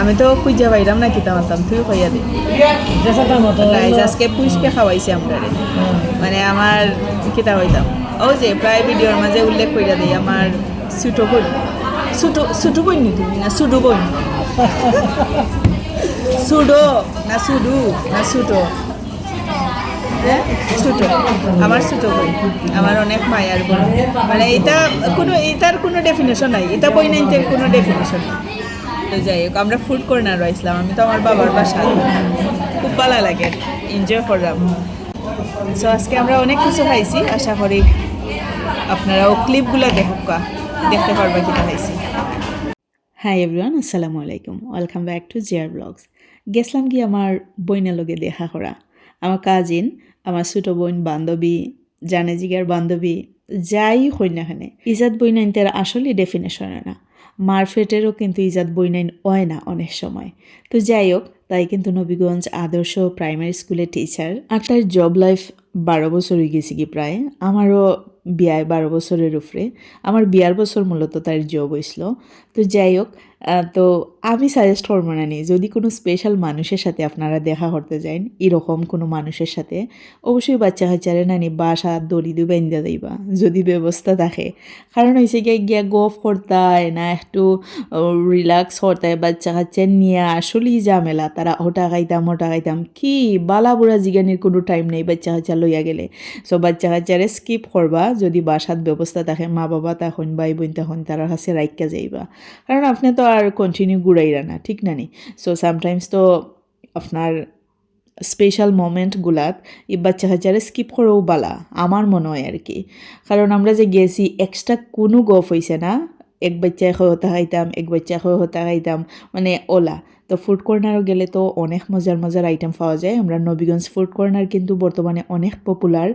আমি তো কুইজা পাইলাম না কিতা মানতাম তুই কইয়া দে। আজকে পুষ্পে খাওয়াইছে আমরা মানে আমার কিতা হইতাম, ও যে প্রায় ভিডিওর মাঝে উল্লেখ কইরা দিই, আমার ছোটো বোন। ছোটো ছোটো বোন নি তুমি? না ছোটো বোন? সুডো না সুডু না সুটো হ্যাঁ? ছোটো। আমার ছোটো বই আমার অনেক মায়ার বোন। মানে এটা কোনো এটার কোনো ডেফিনেশন নাই। এটা বই নাইনটের কোনো ডেফিনেশন তো যাই হোক, আমরা ফুড কর্নার রয়েছিলাম। আমি তো আমার বাবার বাসা। খুব ভালো লাগে। এনজয় করলাম। সো আজকে আমরা অনেক কিছু খাইছি। আশা করি আপনারাও ক্লিপগুলো দেখুক, দেখতে পারবা কিনা খাইছি। হাই এভরিওয়ান আসসালামু আলাইকুম। ওয়েলকাম ব্যাক টু জিয়ার ব্লগস গেছিলাম কি আমার বইনের লগে দেখা করা। আমার কাজিন আমার ছোটো বোন, বান্ধবী, জানে জিগার বান্ধবী, যাই হই না খানে ইজাত বইনাইন তার আসলে ডেফিনেশন না। মারফেটেরও কিন্তু ইজাত বইনাইন হয় না অনেক সময়। তো যাই হোক তাই কিন্তু নবীগঞ্জ আদর্শ প্রাইমারি স্কুলের টিচার আর তার জব লাইফ বারো বছর হয়ে গেছে কি প্রায়। আমারও বিয়ায় বারো বছরের উপরে। আমার বিয়ার বছর মূলত তার জব হয়েছিল। তো যাই হোক তো আমি সাজেস্ট করব না নি, যদি কোনো স্পেশাল মানুষের সাথে আপনারা দেখা করতে যান, এরকম কোনো মানুষের সাথে, অবশ্যই বাচ্চা কাচ্চারে নানি বাসা দড়ি দিয়ে বেঁধে দিবা, যদি ব্যবস্থা থাকে। কারণ হয়েছে গিয়ে, গিয়া গফ করতায় না, একটু রিল্যাক্স করতায়, বাচ্চা কাচ্চা নিয়ে আসলেই ঝামেলা, তারা ওটা খাইতাম ওটা খাইতাম, কি বালা বুড়া জিগানির কোনো টাইম নেই বাচ্চা কাচ্চা লইয়া গেলে। সো বাচ্চা কাচ্চারে স্কিপ করবা, যদি বাসাত ব্যবস্থা থাকে মা বাবা তখন ভাই বোন তখন তার কাছে রাইকা যাইবা। কারণ আপনি তো আর কন্টিনিউ ঘুরাইরা না, ঠিক না নি? সো সামটাইমস তো আপনার স্পেশাল মোমেন্টগুলাত এই বাচ্চা কাচ্চারে স্কিপ করেও বালা, আমার মনে হয় আর কি কারণ আমরা যে গেছি এক্সট্রা কোনো গফ হয়েছে না, এক বাচ্চায় হতা খাইতাম এক বাচ্চা হতা খাইতাম মানে ওলা। তো ফুড কর্নারও গেলে তো অনেক মজার মজার আইটেম পাওয়া যায়। আমরা নবীগঞ্জ ফুড কর্নার কিন্তু বর্তমানে অনেক পপুলার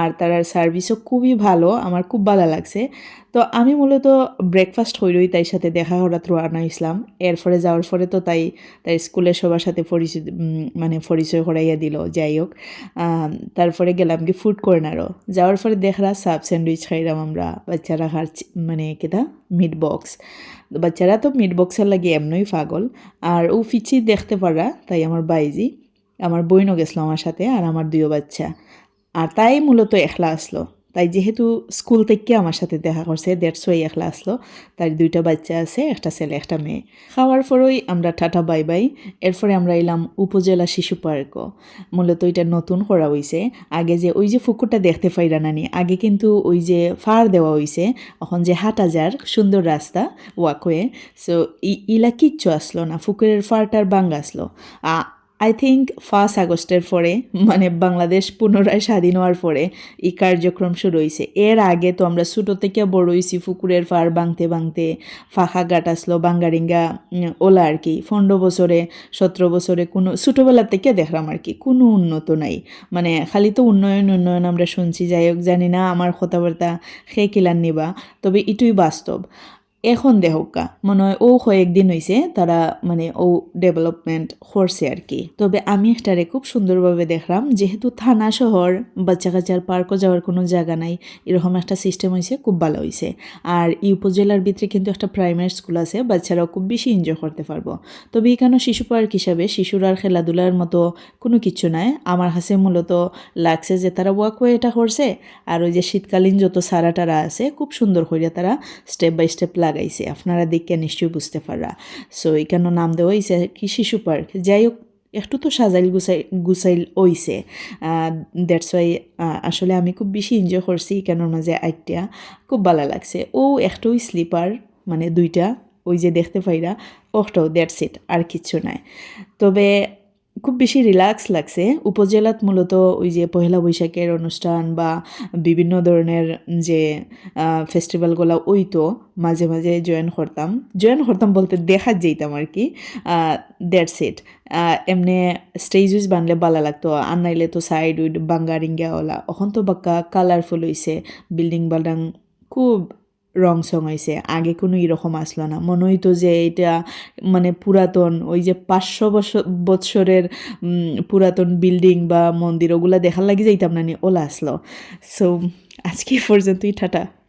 আর তার সার্ভিসও খুবই ভালো, আমার খুব ভালো লাগছে। তো আমি মূলত ব্রেকফাস্ট হইলই তাই সাথে দেখা করাত রোয়ানা ইসলাম। এরপরে যাওয়ার পরে তো তাই তাই স্কুলের সবার সাথে পরিচয় মানে পরিচয় করাইয়া দিল, যাই হোক। তারপরে গেলাম কি ফুড কর্নারও যাওয়ার পরে দেখরা সাব স্যান্ডউইচ খাইলাম আমরা, বাচ্চারা খার মানে কেটা? মিট বক্স বাচ্চারা তো মিট বক্সের লাগে এমনই পাগল। আর ও ফিচি দেখতে পারা, তাই আমার বাইজি, আমার বইনও গেছিল আমার সাথে আর আমার দুইও বাচ্চা। আর তাই মূলত একলা আসলো। তাই যেহেতু স্কুল থেকে আমার সাথে দেখা করছে দেড়শো একলা আসলো। তার দুইটা বাচ্চা আছে, একটা ছেলে, একটা মেয়ে। খাওয়ার পরেই আমরা টাটা বাই বাই এরপরে আমরা এলাম উপজেলা শিশু পার্কও মূলত এটা নতুন করা হয়েছে আগে যে ওই যে ফুকুরটা দেখতে পাইরা নানি আগে কিন্তু ওই যে ফার দেওয়া হয়েছে এখন যে হাঁটা যার সুন্দর রাস্তা ওয়াকওয়ে সো ইলা কিচ্ছু আসলো না, ফুকুরের ফারটার বাঙ্গা আসলো। আই থিঙ্ক ফার্স্ট আগস্টের পরে মানে বাংলাদেশ পুনরায় স্বাধীন হওয়ার পরে এই কার্যক্রম শুরু হয়েছে এর আগে তো আমরা ছোটো থেকে বড় হয়েছি পুকুরের ফার বাংতে বাংতে ফাঁকা গাট আসলো, বাঙ্গারিঙ্গা ওলা আর কি। পনেরো বছরে, সতেরো বছরে কোনো, ছোটোবেলা থেকে দেখলাম আর কি, কোনো উন্নত নাই। মানে খালি তো উন্নয়ন উন্নয়ন আমরা শুনছি, যাই হোক, জানি না আমার কথাবার্তা সে কিলান নিবা, তবে এটুই বাস্তব। এখন দেহকা। মনে হয় ও কয়েকদিন হয়েছে তারা মানে ও ডেভেলপমেন্ট করছে আর কি। তবে আমি এটারে খুব সুন্দরভাবে দেখলাম, যেহেতু থানা শহর বাচ্চা কাচ্চার পার্কও যাওয়ার কোনো জায়গা নাই, এরকম একটা সিস্টেম হয়েছে খুব ভালো হয়েছে আর এই উপজেলার ভিতরে কিন্তু একটা প্রাইমারি স্কুল আছে, বাচ্চারাও খুব বেশি এনজয় করতে পারব। তবে এখানে শিশু পার্ক হিসাবে শিশুর আর খেলাধুলার মতো কোনো কিছু নাই। আমার কাছে মূলত লাগছে যে তারা ওয়াকওয়ে এটা করছে, আর ওই যে শীতকালীন যত সারা টারা আছে, খুব সুন্দর করে তারা স্টেপ বাই স্টেপ লাগাইছে, আপনারা দেখে নিশ্চয়ই বুঝতে পাররা। সো এখানে নাম দেওয়া হয়েছে কি শিশু পার্ক যাই হোক একটু তো সাজাইল গুছাই, গুছাইল হইছে। দ্যাটস ওয়াই আসলে আমি খুব বেশি এনজয় করছি এখানোর মাঝে আইটিয়া খুব ভালো লাগছে। ও, একটাই স্লিপার মানে দুইটা, ওই যে দেখতে পাইরা, ওটাও দ্যাটস ইট আর কিচ্ছু নাই। তবে খুব বেশি রিল্যাক্স লাগছে। উপজেলাত মূলত ওই যে পহেলা বৈশাখের অনুষ্ঠান বা বিভিন্ন ধরনের যে ফেস্টিভ্যালগুলো ওই তো মাঝে মাঝে জয়েন করতাম। জয়েন করতাম বলতে দেখা যেতাম আর কি দ্যাটস ইট এমনি স্টেজ উইজ বানলে ভালো লাগতো। আর নাইলে তো সাইড উইড বাঙ্গারিঙ্গা ওলা। এখন তো বাক্কা কালারফুল হয়েছে বিল্ডিং বাল্ডিং খুব রং সং হয়েছে আগে কোনো এরকম আসলো না। মনে হইতো যে এটা মানে পুরাতন, ওই যে পাঁচশো বছর বৎসরের পুরাতন বিল্ডিং বা মন্দির, ওগুলা দেখার লাগে যাইতাম না ওলা আসলো। সো আজকে পর্যন্তই, টাটা।